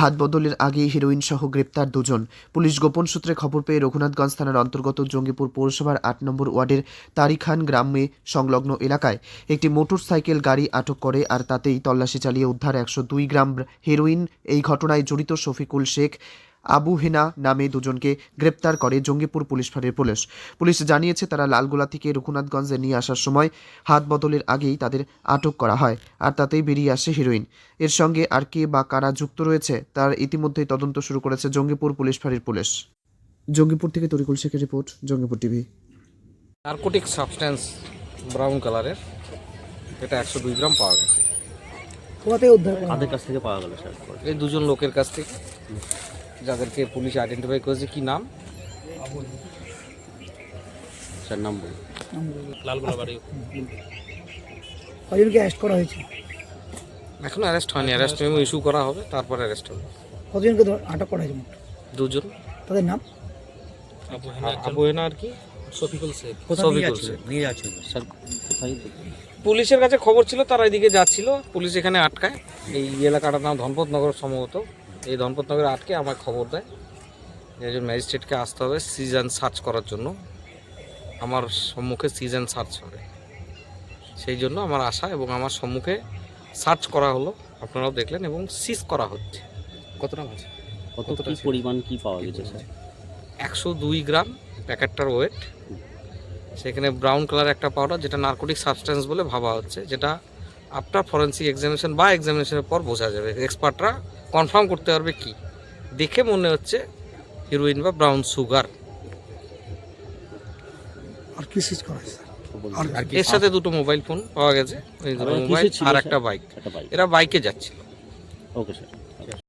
হাত বদলের আগেই হিরোইন সহ গ্রেপ্তার দুজন। পুলিশ গোপন সূত্রে খবর পেয়ে রঘুনাথগঞ্জ থানার অন্তর্গত জঙ্গিপুর পৌরসভার আট নম্বর ওয়ার্ডের তারিখান গ্রামে সংলগ্ন এলাকায় একটি মোটর সাইকেল গাড়ি আটক করে আর তাতেই তল্লাশি চালিয়ে উদ্ধার একশো দুই গ্রাম হেরোইন। এই ঘটনায় জড়িত শফিকুল শেখ আবু হেনা নামে দুজনকে গ্রেপ্তার করে জঙ্গিপুর পুলিশ ফাঁড়ির পুলিশ। পুলিশ জানিয়েছে, তারা লালগোলা থেকে রঘুনাথগঞ্জে নিয়ে আসার সময় হাত বদলের আগেই তাদের আটক করা হয় আর তাতেই বেরিয়ে আসে হিরোইন। এর সঙ্গে আর কে বা কারা যুক্ত রয়েছে, তার ইতিমধ্যেই তদন্ত শুরু করেছে জঙ্গিপুর পুলিশ ফাঁড়ির পুলিশ। জঙ্গিপুর থেকে তরিকুল শেখের report, Jangipur TV. Narcotic substance brown কালারের, এটা একশো দুই গ্রাম পাওয়া গেছে। কোথা থেকে উদ্ধার করা কাদের কাছ থেকে পাওয়া গেল স্যার? এই দুজন লোকের কাছ থেকে যাদেরকে পুলিশ আইডেন্টিফাই করেছে কি নাম? স্যার নাম বলুন। কজনকে অ্যারেস্ট করা হয়েছে? এখনও অ্যারেস্ট হয়নি অ্যারেস্ট মেমো ইস্যু করা হবে তারপর অ্যারেস্ট হবে। কজনকে ধর- আটক করা হয়েছে? দুজন। তাদের নাম? আবু হেনা আর কি? শফিকুল শেখ। শফিকুল শেখ। নিয়ে যাচ্ছে স্যার কোথায় পুলিশের কাছে খবর ছিল তারা এদিকে যাচ্ছিল। পুলিশ এখানে আটকায়। এই এলাকাটার নাম ধনপতনগর সম্ভবত। এই ধনপতনগরে আটকে আমায় খবর দেয় যে একজন ম্যাজিস্ট্রেটকে আসতে হবে সিজন সার্চ করার জন্য। আমার সম্মুখে সিজন সার্চ হবে। সেই জন্য আমার আশা এবং আমার সম্মুখে সার্চ করা হলো। আপনারাও দেখলেন এবং সিজ করা হচ্ছে। কতটা আছে? কত কতটা পরিমাণ কি পাওয়া গেছে স্যার? একশো দুই গ্রাম। প্যাকেটটার ওয়েট সেখানে ব্রাউন কালার একটা পাউডার যেটা নার্কোটিক সাবস্টেন্স বলে ভাবা হচ্ছে যেটা আফটার ফরেন্সিক এক্সামিনেশন বা এক্সামিনেশনের পর বোঝা যাবে। এক্সপার্টরা কনফার্ম করতে পারবে কি? দেখে মনে হচ্ছে হিরোইন বা ব্রাউন সুগার আর কি সিজ করা হয়েছে? এর সাথে দুটো মোবাইল ফোন পাওয়া গেছে। ওই দুটো আর মোবাইল আর একটা বাইক একটা বাইক এরা বাইকে যাচ্ছিল। Okay sir